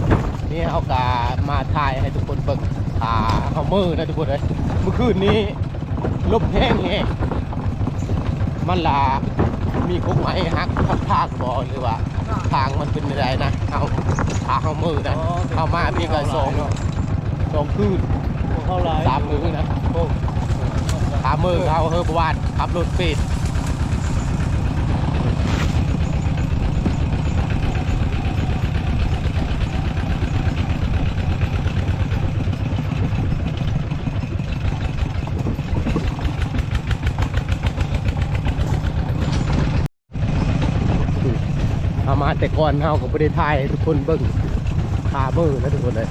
นะครับชมนี่เอากามาถ่ายให้ทุกคนเบิ่งขาเขามือนะทุกคนเลยเมื่อคืนนี้ลมแห้งแห้งมันลามีกกไม้หักทับทากบอหรือว่า ทางมันเป็นอะไรนะเอาขาเขามือนะเอามาพี่ก็สองสองคืนเข้าไลน์สามมือนะโอ้ขามือเขาเฮอร์บวานขับรถปิด เอา มาแต่ก่อนเฮาก็บ่ได้ถ่ายทุกคนเบิ้งขามือนะทุกคนเลย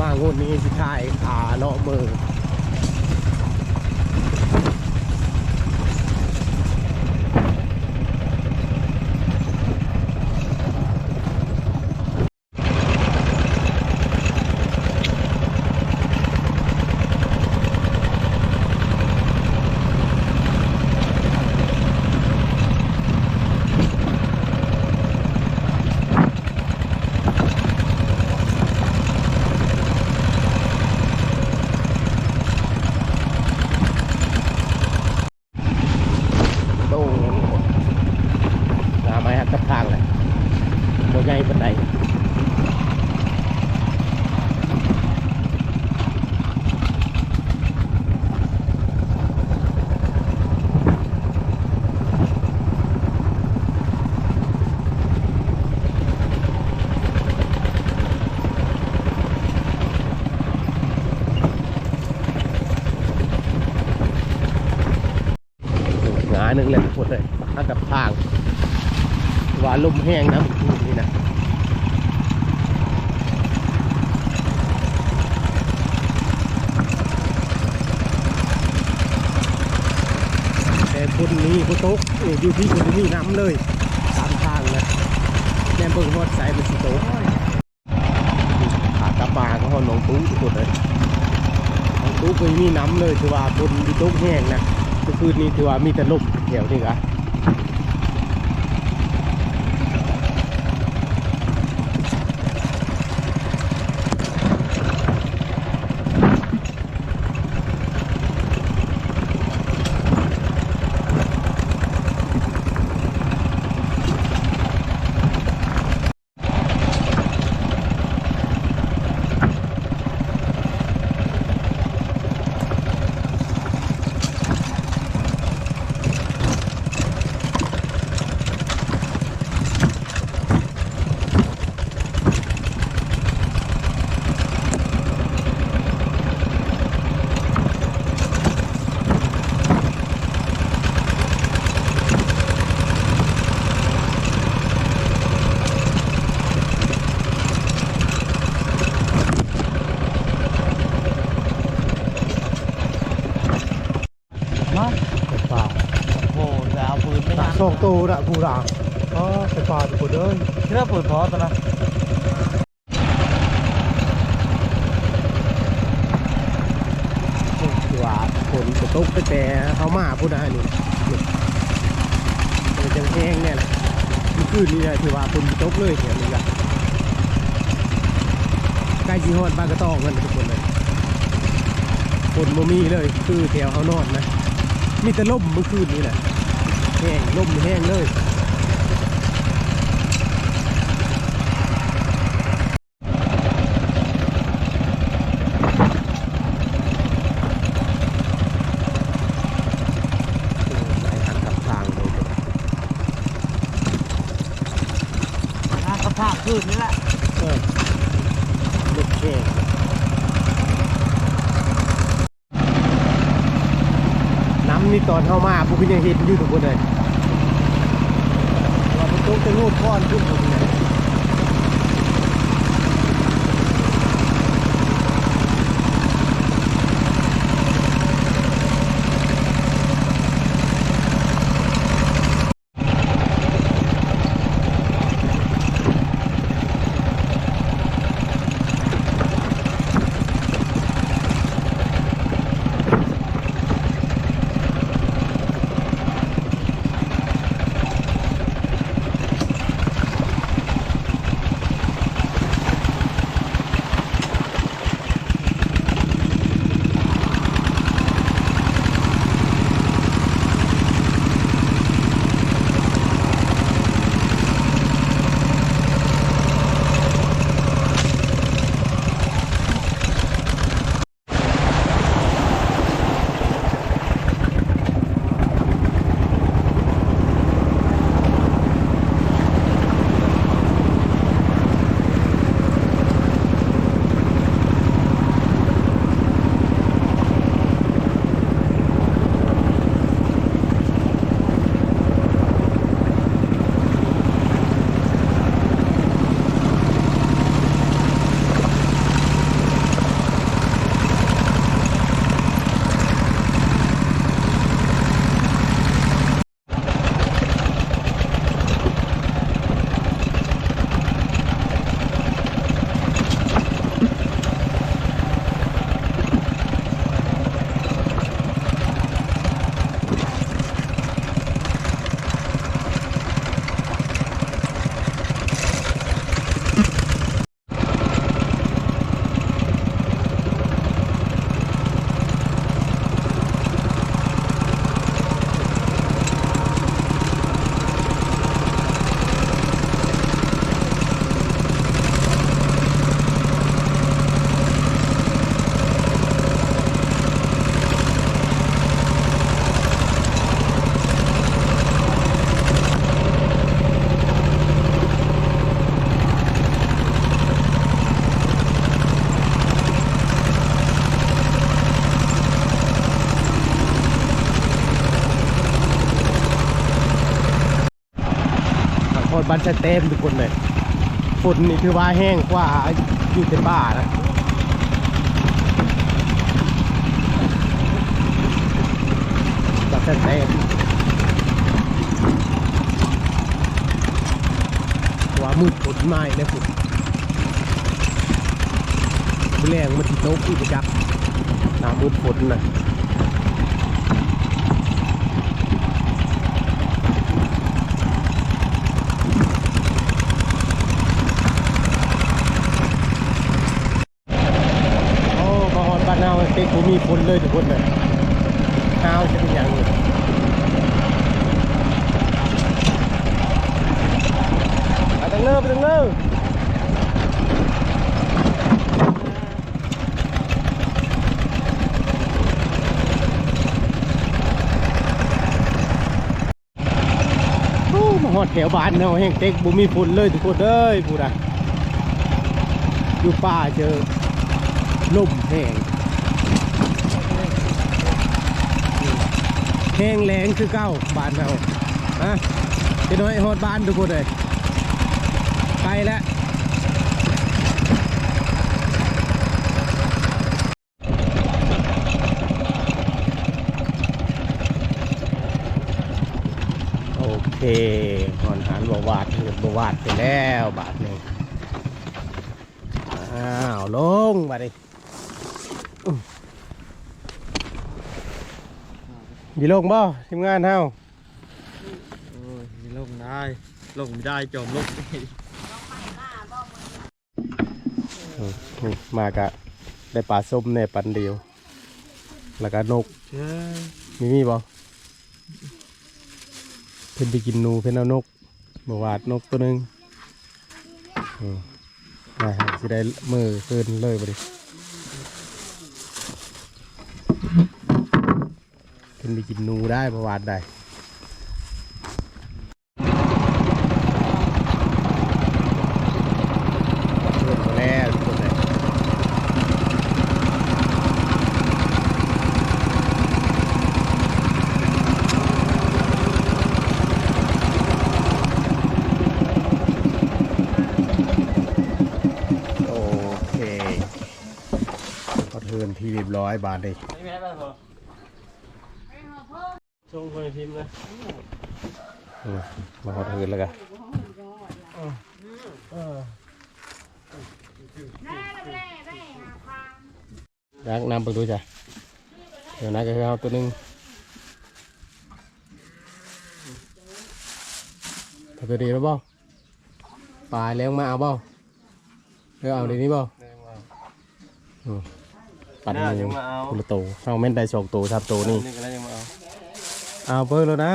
มางวดนี้สิถ่ายขาเลาะมือโตงาไม้หั กับทางเลยโมใหญ่ปันไดงาหนึ่งเลยทุกคนเลยหักกับทาง ว่าลมแห้งนะเมื่อคืนนี่นะแต่คนนี้คนโต๊ะเอ้ยอยู่ที่คนนี้น้ำเลยตามทางนะแนมเบิ่งรถใส่เป็นสิโตขากลับมาก็หอนองตู้ทุกคนเลยหนองตู้งก็มีน้ำเลยถือว่าบนที่โต๊ะแห้งนะเมื่อคืนนี้ถือว่ามีแต่ลมแถวนี้กะมา เป็นป่า โอ้จะเอาปืนไม่ ตั ยั ก ง ส องตัวละผู้รางอ๋อเป็นป่าทุกคนเลยเชื่อปืนพอตอนนั้นคือว่าฝนจะตกตั้งแต่เขามาพูดนะนี่นี่มันจะแห้งเนี่ยแหละเมื่อคืนนี้นะถือว่าฝนจะตกเลยเนี่ยนี่ละใกล้จีฮอดบ้านกระตองกันทุกคนเลยฝนบ่มีเลยคือแถวเขานอนนะมีแต่ล่มเมื่อคืนนี้แหละแห้งล่มแห้งเลยหลายทางกับทางเลยน้ากระพากขึ้นนี่แหละเออลูกแข้ง นี่ตอนเข้ามาพวกพี่ยังเห็นอยู่ทุกคนเลยเราไปตุ๊กจะรูดก้อนขึ้นตรงไหน ดบันเต็มทุกคนเลยฝนนี่คือว่าแห้งกว่าอยู่ในป่านะบันเต็มว่ามืดฝนไม้เลยฝนแรงมันติดตกอีกจักหน้ามืดฝนนะ โอ้มาฮอนบ้านนาวเต็ก ผมมีคนเลยทุกคนเลยนาวจะเป็นอย่างนี้ไปตังเลิกไปตังเลิกโอ้มาฮอดแถวบ้านเนาแห่งเต็กบ่มีฝนเลยทุกคนเอ้ยพูดอะอยู่ป่าเจอลมแห้ง แห้งแรงคือเก้าบานเราฮะจะน้อยฮอดบ้านทุกคนเลยไปแล้วโอเคหอนหันบวาดเหือบวาดไปแล้วบาทหนึ่งอ้าว ลงมาดิอ มีลงบ่ทีมงานเฮาโอ้ยมีลงได้ลงไม่ได้จอมลงอืมนี่มากะได้ปลาส้มในปันเดียว แล้วก็นกเช่มีมีบ่เพิ่นไปกินหนูเพิ่นเอานกบ่วาดนกตัวหนึงอืมนะฮะสิได้มือคืนเลยบ่ดิ เพิ่นไปกินนูได้บ่วาดได้เริ่มมาแล้วทุกคนเลยโอเคก็เทิร์นที่เรียบร้อยบาทเลย ไม่แม่ป่ะพอส่งคนพิมพ์นะมาขอเทิร์นแล้วกันยักน้ำไปดูจ้ะเดี๋ยวนะก็คือเอาตัวนึงตัวดีแล้วบ่ปลายแล้วมาเอาบ่เออเอาดีนี้บ่ปัดน่ามืจะอมาอาคนละตัวเอาแม่นได้สองตัวสามตัวนี่นี่ก็แล้วยังมาเอา เอาเพิ่มแล้วนะ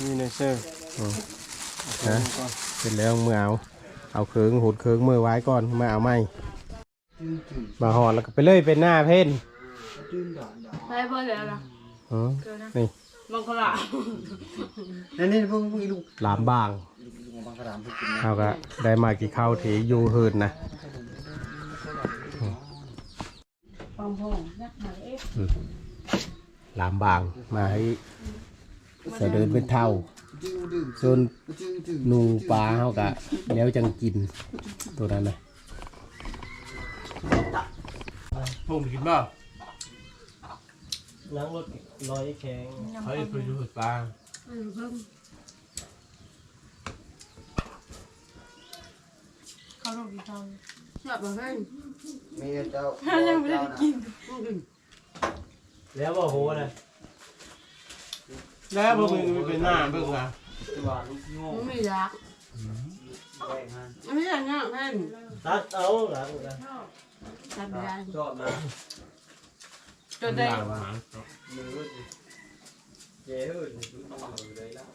นี่เนเซอร์อืมนะเสร็จแล้วมือเอา เอาเคืองหูดเคืองมือไว้ก่อนมาเอาไม่มาหอดแล้วก็ไปเลยเป็นหน้าเพ่นไปเพื่อนเลยนะอ๋อนี่มังคลานี่นี่พวกพวกอีลูกหลามบางบางกระดามพวกกินเอาก็ได้มากี่ข้าวถีอยู่เฮินนะปองพงนักหมายเอฟห ลามบางมาให้เสดินเป็นเท่าส่วนหนูปลาเขาก็แล้วจังกินตัวนั้นนะผมกินบ้าล้างรถลอยแข็งเฮ้ยไปดูปลาเออเพิ่มเขาลงกี่เขาเชื่อบ่เฮ้ยมีเจ้ายังไม่ได้กิน แล้วบอกโหนะแล้วพวกมึงเป็นหน้าเบิ่งอะหวานโง่มันไม่อยากแรงฮะมันไม่อยากเงี้ยแม่นตัดเอาหลังนะทำไม่ได้ชอบนะจนได้มือเย้หื่นเลยแล้ว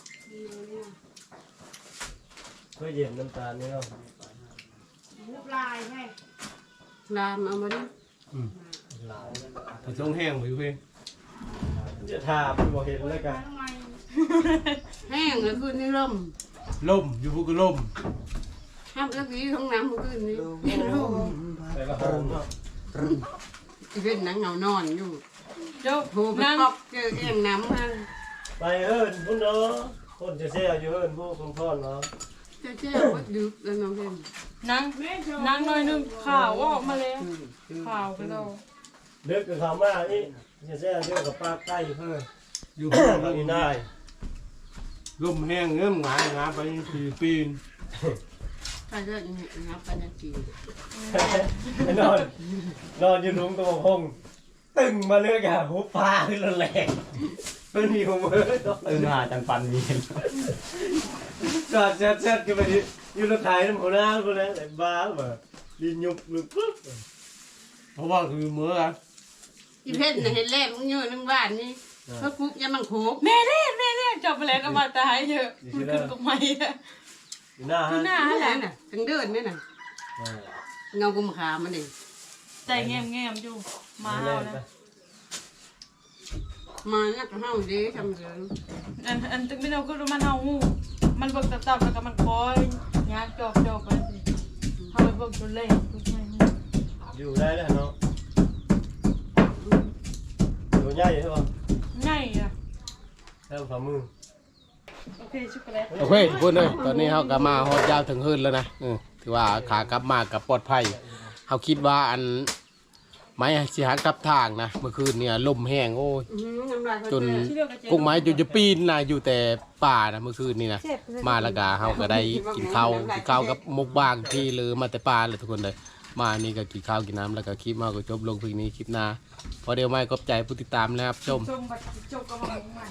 เพื่อเย็นน้ำตาลนี่เนาะลายแม่ลามเอามาดิถ้าช่องแห้งไปเพื่อน จะถามบอกเห็นแล้วกันแห้งเลยคืนนี้ล่มล่มอยู่พวกก็ล่มห้ามตะกี้ท้องน้ำเมื่อคืนนี้ล่มแต่ก็หอมเนาะที่เป็นหนังเหงานอนอยู่เจ้าโผล่ไปกอกเจอเอียงน้ำมันไปเอิญพุ่นเนาะคนจะเสียอยู่เฮิร์นพวกคงทอนเนาะเจ๊เจ๊ว่าดึกแล้วน้องเพิ่นนั่งแม่ชมนั่งหน่อยหนึงข่าวออกมาแล้วข่าวไปแล้วเด็กกับเขามานี่ จะเสียเรื่องกับป้าใกล้เพิ่นอยู่เพื่อนเขาอีนายลมแห้งเงื่อมหงายงาไปสี่ปีนถ้าเรื่องนี้นะปัญญาจีนอนนอนอยู่หลุมตัวพงตึงมาเลือกอะหุบพาขึ้นแรงเป็นมีของมือตื่นมาจังปันมีจอดเช็ดเช็ดกันไปดิอยู่รถไถน้ำหัวหน้าคนนั้นแต่บ้าแบบดินยุบลุกปุ๊บเพราะว่าคือมือ อะอีเพ่นน่ะเห็นแล่มึงอยู่นึงบ้านนี่เพราะคุกยามังโคกแม่เล่นแม่เล่นจับไปแล้วเอามาตายเยอะมันขึ้นตรงไหนอะอยู่หน้าคือหฮะน้านั่นแหแหละละน่ะทั้งเดินนี่น่ะเงากุมขามันเองใจแง้มแง้มๆอยู่มาเอาแล้ว มาเนี่ยก็เฮาเด้ทำเรื่องอันอันตึงไม่เอาก็รู้มันเอาหูมันเบิกตับๆแล้วก็มันคอยงานจอบจอบไปสิเขาไปเบิกตัวเลขทุกอย่างอยู่ได้แล้วเนาะ อยู่ใหญ่ใช่ป่ะง่ายอะแค่ฝ่ามือโอเคช็อกโกแลตโอเคทุกคนเลยตอนนี้เขาก็มาฮอดยาวถึงหืนแล้วนะเออถือว่าขากลับมากับปลอดภัยเขาคิดว่าอันไม้สิหากลับทางนะเมื่อคืนเนี่ยลมแห้งโอ้ยอื้อหือน้ำลายเขาจนเจอที่เรียกกันเจ๊กุ้งไม้จนจะปีนนะอยู่แต่ป่านะเมื่อคืนนี่นะมาและกาเขาก็ได้กินข้าวกินข้าวกับมกบางที่เลยมาแต่ป่าเลยทุกคนเลย มานี่ก็กินข้าวกินน้ำแล้วก็คลิปมาก็จบลงเพียงนี้คลิปหน้าพอเดียวไม่กบใจผู้ติดตามนะครับชม ชมบัตรจบกระหม่อมใหม่